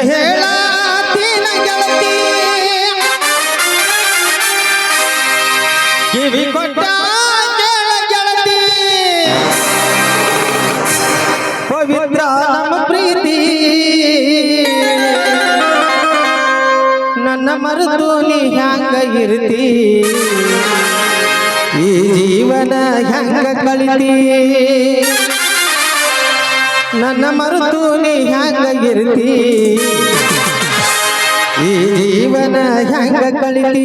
ಹೇಳಾತೀನ ಗೆಳತಿ. ಕಿವಿ ಕೊಟ್ಟ ಕೇಳ ಗೆಳತಿ. ಪವಿತ್ರ ನಮ್ಮ ಪ್ರೀತಿ. ನನ್ನ ಮರೆತು ನೀ ಹ್ಯಾಂಗ ಇರ್ತಿ? ಈ ಜೀವನ ಹೆಂಗ ಕಳಿತೀ? ನನ್ನ ಮರುತು ನೀ ಹ್ಯಾಂಗ ಇರ್ತಿ? ಈ ಜೀವನ ಹ್ಯಾಂಗ ಕಳಿತೀ?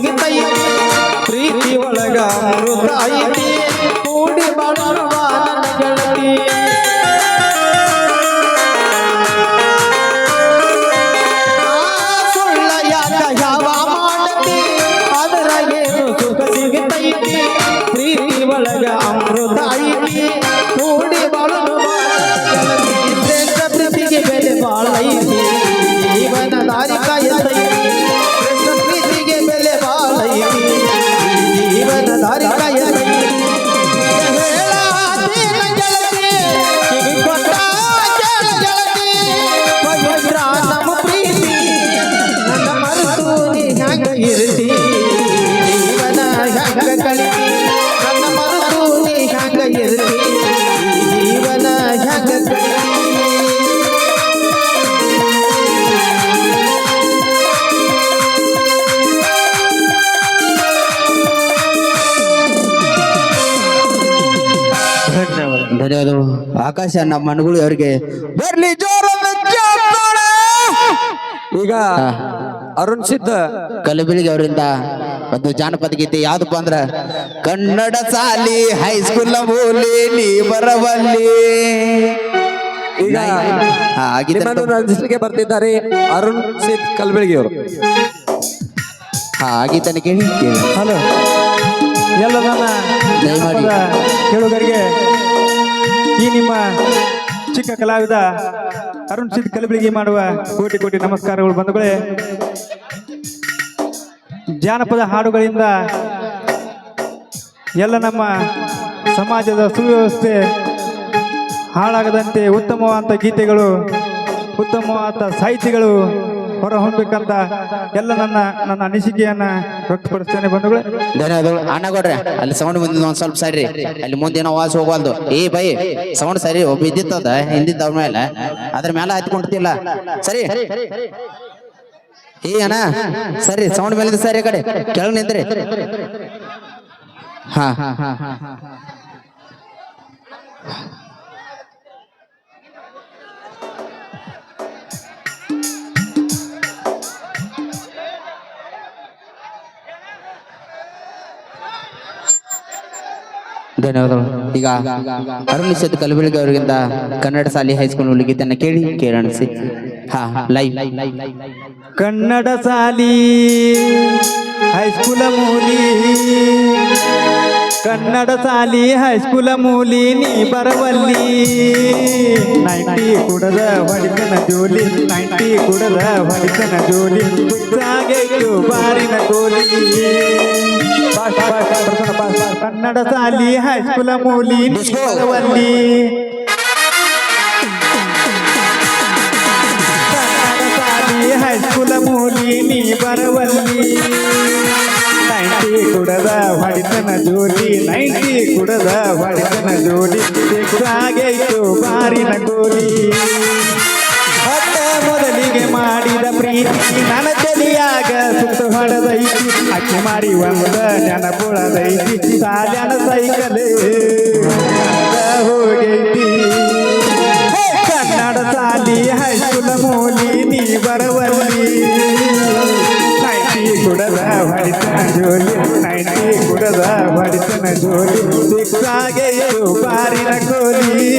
ಮುಳುಗಿತೈ ಪ್ರೀತಿ ಒಳಗ ಮೃತಾಯಿ ಧನ್ಯವಾದಗಳು ಆಕಾಶ ನಮ್ಮ ಮನಗಳು ಅವ್ರಿಗೆ ಬರ್ಲಿ ಜೋರಾದ ಈಗ ಅರುಣ್ ಸಿದ್ಧ ಕಲಬೆಳಿಗೆ ಅವರಿಂದ ಒಂದು ಜಾನಪದ ಗೀತೆ ಯಾವ್ದಪ್ಪ ಅಂದ್ರ ಕನ್ನಡ ಸಾಲಿ ಹೈಸ್ಕೂಲ್ ಮೂಲಿ ನೀ ಬರವಲ್ಲಿ. ಈಗ ನಿಮ್ಮನ್ನು ರಂಜಿಸಲಿಕ್ಕೆ ಬರ್ತಿದ್ದಾರೆ ಅರುಣ್ ಸಿದ್ ಕಲಬಿಳಿಗೆ ಅವರು. ಹಾ ಗೀತನ ಕೇಳಿ ಕೇಳಿ. ಹಲೋ. ಎಲ್ಲ ನನ್ನ ದಯಮಾಡಿ. ಕೇಳುಗರಿಗೆ ಈ ನಿಮ್ಮ ಚಿಕ್ಕ ಕಲಾವಿದ ಅರುಣ್ ಸಿದ್ ಕಲಬಿಳಿಗೆ ಮಾಡುವ ಕೋಟಿ ಕೋಟಿ ನಮಸ್ಕಾರಗಳು ಬಂಧುಗಳೇ. ಜಾನಪದ ಹಾಡುಗಳಿಂದ ಎಲ್ಲ ನಮ್ಮ ಸಮಾಜದ ಸುವ್ಯವಸ್ಥೆ ಹಾಳಾಗದಂತೆ ಉತ್ತಮವಾದಂಥ ಗೀತೆಗಳು ಉತ್ತಮವಾದ ಸಾಹಿತಿಗಳು ಹೊರಹೊಮ್ಮಬೇಕಂತ ಎಲ್ಲ ನನ್ನ ನನ್ನ ಅನಿಸಿಕೆಯನ್ನ ವ್ಯಕ್ತಪಡಿಸ್ತೇನೆ ಬಂಧುಗಳೇ. ಧನ್ಯವಾದಗಳು. ಅಣ್ಣಗೌಡ್ರೆ ಅಲ್ಲಿ ಸೌಂಡ್ ಬಂದಿದ್ದು ಒಂದ್ ಸ್ವಲ್ಪ ಸರಿ. ಅಲ್ಲಿ ಮುಂದೆ ಏನೋ ವಾಸ ಹೋಗಲ್ದು ಏ ಬೈ ಸೌಂಡ್ ಸರಿ ಒಬ್ಬ ಇದ್ದಿತ್ತದ, ಹಿಂದಿದ್ದ ಮೇಲೆ. ಅದ್ರ ಮೇಲೆ ಹತ್ಕೊಂಡ್ತಿಲ್ಲ ಸರಿ. ಏ ಅಣ್ಣ, ಸರಿ ಸೌಂಡ್ ಮೇಲೆ ಸರಿ ಕಡೆ. ಕೆಳಗ್ ನಿಂದ್ರಿ ಹಾ. ಧನ್ಯವಾದಗಳು. ಈಗ ಅರುಣಿಸದ್ ಕಲಬಿಳಿಗೆ ಅವರಿಗಿಂತ ಕನ್ನಡ ಸಾಲಿ ಹೈಸ್ಕೂಲ್ ತನ್ನ ಕೇಳಿ ಕೇಳಣಿಸಿ. ಹಾ ಲೈವ್ ಕನ್ನಡ ಸಾಲಿ ಹೈಸ್ಕೂಲ ಮೂಲಿ, ಕನ್ನಡ ಸಾಲಿ ಹೈಸ್ಕೂಲ ಮೂಲಿ, ನೀ ಬರವಲ್ಲಿ. ನೈಂಟಿ ಕುಡದ ಹೊಡಿತನ ಜೋಲಿ, ನೈಂಟಿ ಕುಡದ ಹೊಡಿತನ ಜೋಲಿ ಬಾರಿನ ಕೋಲಿ ಕನ್ನಡ ಸಾಲಿ ಹೈಸ್ಕೂಲ ಮೂಲಿ ನೀ ಬರವಲ್ಲಿ ಸಾಲಿ ಹೈಸ್ಕೂಲ ಮೂಲಿ ನೀ ಬರವಲ್ಲಿ ನೈಂಟಿ ಕುಡದ ಹೊಡಿತನ ಜೋಡಿ ನೈಂಟಿ ಕುಡದ ಹೊಡಿತನ ಜೋಡಿ. ಕುಡಾಗೆ ಬಾರಿನ ಗೋಲಿ. ಮೊದಲಿಗೆ ಮಾಡಿದ ಪ್ರೀತಿ ನನ್ನ ತಲಿಯಾಗ ಸುತ್ತ ಹೊಡೆದೈತಿ. ಅಕ್ಕಿ ಮಾಡಿ ಒಂದ ನೆನಪುಳದೈತಿ. ಸಾಧನ ಸೈಕಲ್ ಹೋಗೈತಿ. ಕನ್ನಡ ಸಾಲಿ ಹೈಸ್ಕೂಲ ಮೂಲಿ ನೀ ಬರವಲ್ಲಿ. ನೈಂಟಿ ಕುಡದ ಹೊಡಿತನ ಜೋಲಿ, ನೈಟಿ ಕುಡದ ಹೊಡಿತನ ಜೋಲಿ. ಸಿಕ್ಕಾಗೆ ಬಾರಿನ ಕೋಲಿ.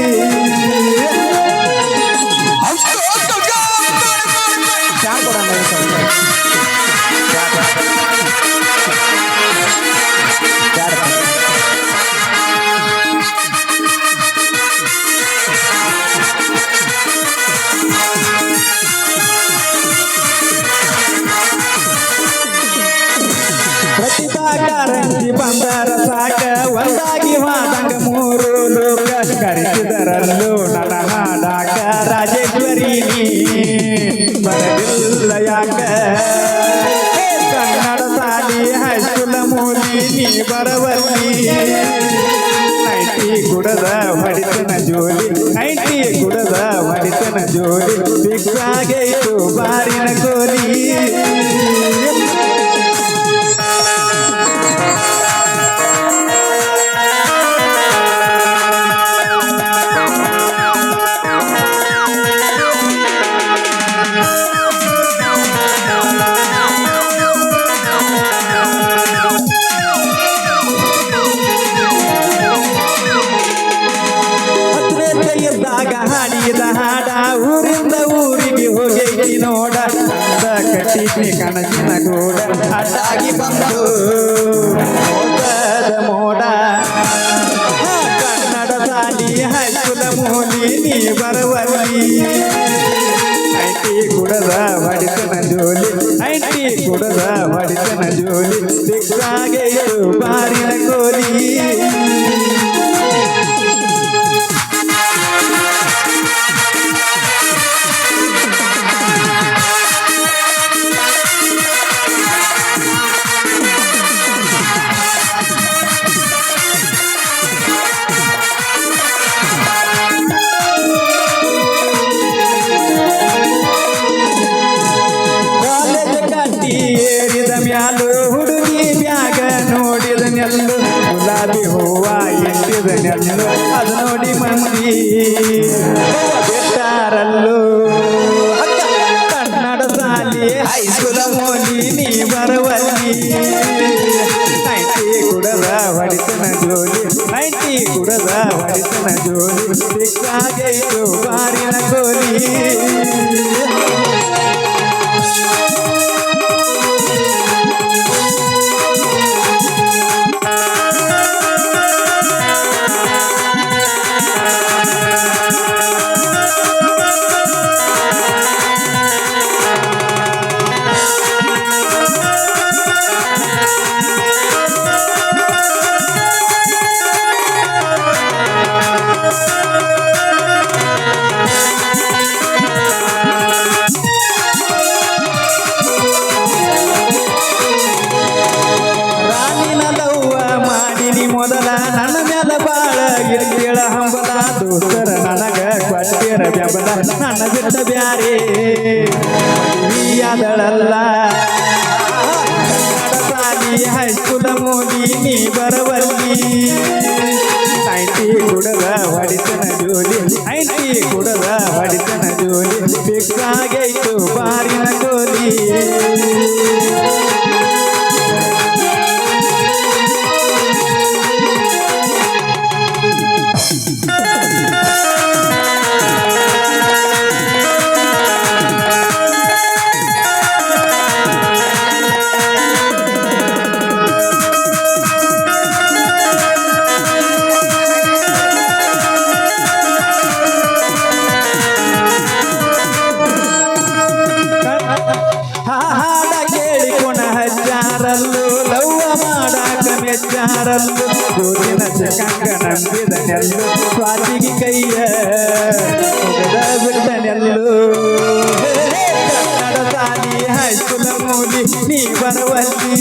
ಕಟ್ಟಿದ್ನಿ ಕನಸಿನ ಗೂಡ ಅಡ್ಡಾಗಿ ಬಂದು ಮೋಸದ ಮೋಡ ಕನ್ನಡ ಸಾಲಿ ಹೈಸ್ಕೂಲ ಮೂಲಿ ನೀ ಬರವಲ್ಲಿ ಐಟಿ ಕುಡದ ಹೊಡಿತನ ಜೋಲಿ ಐಟಿ ಕುಡದ ಹೊಡಿತನ ಜೋಲಿ ಸಿಕ್ಕಾಗೆ ಬಾರಿನ ಕೋಲಿ ಅದು ನೋಡಿ ಮಂದಿ ಬಿಟ್ಟಾರಲ್ಲೋ. ಕನ್ನಡ ಸಾಲಿ ಹೈಸ್ಕೂಲ ಮೋಲಿ ನೀ ಬರವಲ್ಲಿ. ನೈಂಟಿ ಕುಡದ ಹೊಡಿತನ ಜೋಲಿ ಕುಡದ ಹೊಡಿತನ ಜೋಲಿ. ಸಿಕ್ಕಾಗೈತು ಬಾರಿನ ಗೋಲಿ. ಮೊದಲ ನನ್ನ ಬಾಳ ಗಿಡ ಹಂಬಲ. ದೋಸ್ತರ ನನಗ ಕೊಟ್ಟಿರ ಬೆಂಬಲ. ನನ್ನ ಬಿಟ್ಟ ಬ್ಯಾರೆ ಅದಳಲ್ಲ ಹೈಸ್ಕೂಲ ಮೋದಿ, ನೀ ಬರವಲ್ಲಿ. ಐಟಿ ಕುಡದ ಹೊಡಿತನ ಜೋಲಿ. ಐಟಿ ಕುಡದ ಹೊಡಿತನ ಜೋಲಿ. ಬೇಕಾಗೈತು ಬಾರಿನ ಮೆಚ್ಚಾರಲ್ಲು ಗೋರಿನ ಚಕಂಗ ನಂಬಿದ ನೆಲ್ಲು ಸ್ವಾತಿಗೆ ಕೈಯ ಮುಗದ ಬಿಟ್ಟ ನೆಲ್ಲು ಕನ್ನಡ ಸಾಲಿ ಹೈಸ್ಕೂಲ ಮೂಲಿ ನೀ ಬರವಲ್ಲಿ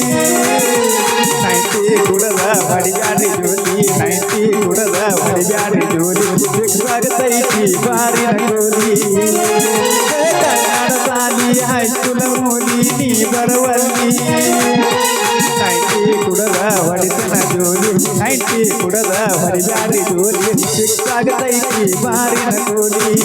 ನೈಂಟಿ ಕುಡದ ಬಡಿಯಾಡಿ ಜೋಲಿ ನೈಂಟಿ ಕುಡದ ಬಡಿಯಾಡಿ ಜೋಲಿ ಸಿಕ್ಸಾಗತೈತಿ ಬಾರಿನ ಗೋಲಿ ಕನ್ನಡ ಸಾಲಿ ಹೈಸ್ಕೂಲ ಮೂಲಿ ನೀ ಬರವಲ್ಲಿ ನೈಂಟಿ ಕುಡದ ಹೊಡಿಬ್ಯಾಡಿ ಜೋಲಿ ಸಿಕ್ಸಾಗತೈತಿ ಬಾರಿನ ಗೋಲಿ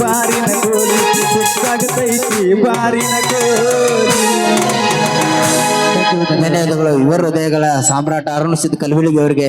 ಬಾರಿನ ಕೋಲಿ ಸಿಕ್ಸಾಗತೈತಿ ಬಾರಿನ ಕೋಲಿ ಧನ್ಯವಾದಗಳು ಇವರ ಹೃದಯಗಳ ಸಾಮ್ರಾಟ ಅರುಣ್ ಸಿದ್ ಕಲ್ವಿಳಿಗೆ ಅವರಿಗೆ.